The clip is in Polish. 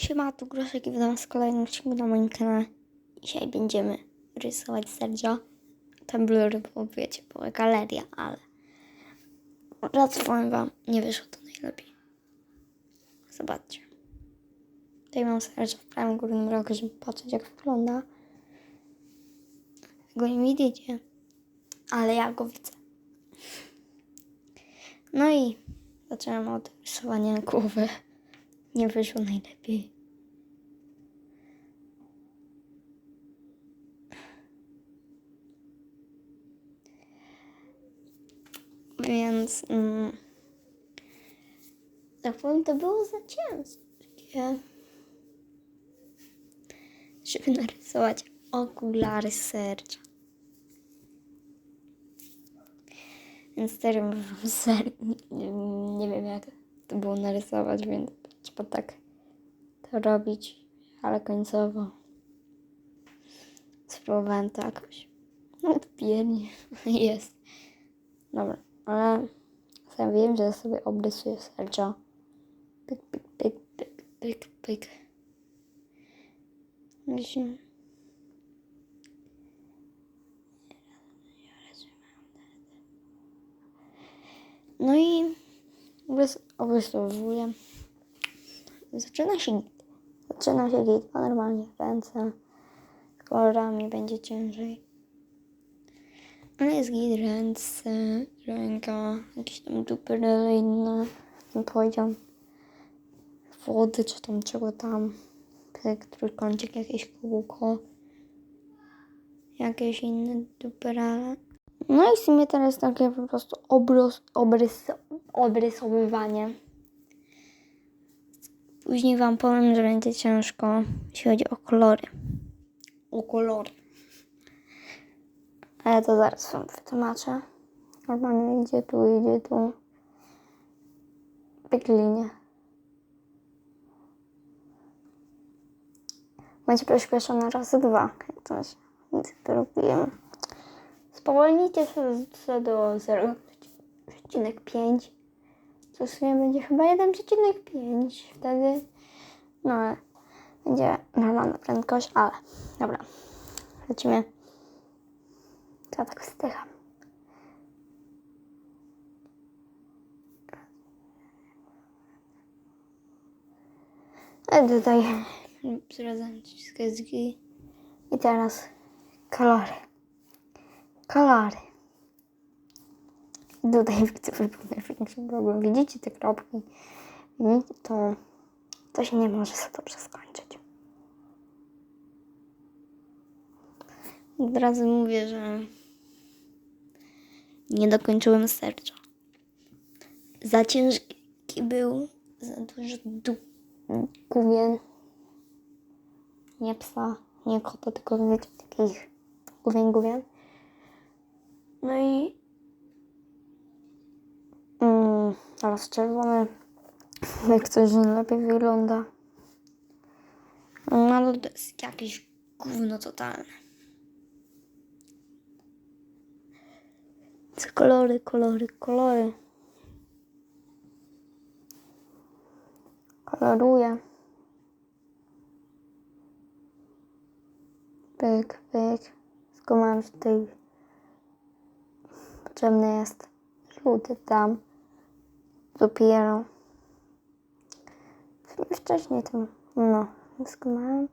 Siema, tu Groszek i witam z kolejnym odcinku na moim kanale. Dzisiaj będziemy rysować Sergio. Tablury, bo wiecie, była galeria, ale raz powiem wam, nie wyszło to najlepiej. Zobaczcie. Tutaj mam Sergio w prawym górnym rogu, żeby patrzeć jak wygląda. Go nie widzicie, ale ja go widzę. No i zaczynam od rysowania głowy. Nie wyszło najlepiej. Więc mm, tak powiem, to było za ciężkie, żeby narysować okulary serca. Więc teraz ser, nie, nie wiem jak to było narysować, więc trzeba tak to robić, ale końcowo spróbowałem to jakoś. No to biednie jest. Dobra, ale sam wiem, że sobie obrysuję Sergio. Pyk, pyk, pyk, pyk, pyk, pyk. Myślę. No i obrys-. Zaczyna się. Zaczyna się git, a normalnie ręce kolorami będzie ciężej. Ale jest git ręce, ręka, jakieś tam duperele inne, ten powiedział. Wody, czy tam czego tam. Pyk, trójkącik, jakieś kółko. Jakieś inne duperele. No i w sumie teraz takie po prostu obrys, obrys, obrysowywanie. Później Wam powiem, że będzie ciężko, jeśli chodzi o kolory. O kolory. Ale to zaraz Wam wytłumaczę. Normalnie idzie tu, idzie tu. Pyk linie. Będzie przyspieszone razy dwa, coś. Więc to robimy. Spowolnijcie się do 0,5. To w sumie będzie chyba 1,5. Wtedy no będzie normalna prędkość, ale dobra. Lecimy. Ja tak wstycham. A tutaj przyradzam wszystkie i teraz kolory. Kolory. I tutaj widzę największy problem. Widzicie te kropki? Widzicie to? To się nie może za dobrze skończyć. Od razu mówię, że nie dokończyłem serca. Za ciężki był, za dużo du- główien. Nie psa, nie kota, tylko wiecie, takich główien, główien. No i mm, teraz czerwony, jak coś lepiej wygląda. No to jest jakieś gówno totalne. Kolory, kolory, kolory. Koloruję. Pyk, pyk. Skumam, że tutaj potrzebny jest żółty tam. Dopiero. Wcześniej tam, no, skumałem.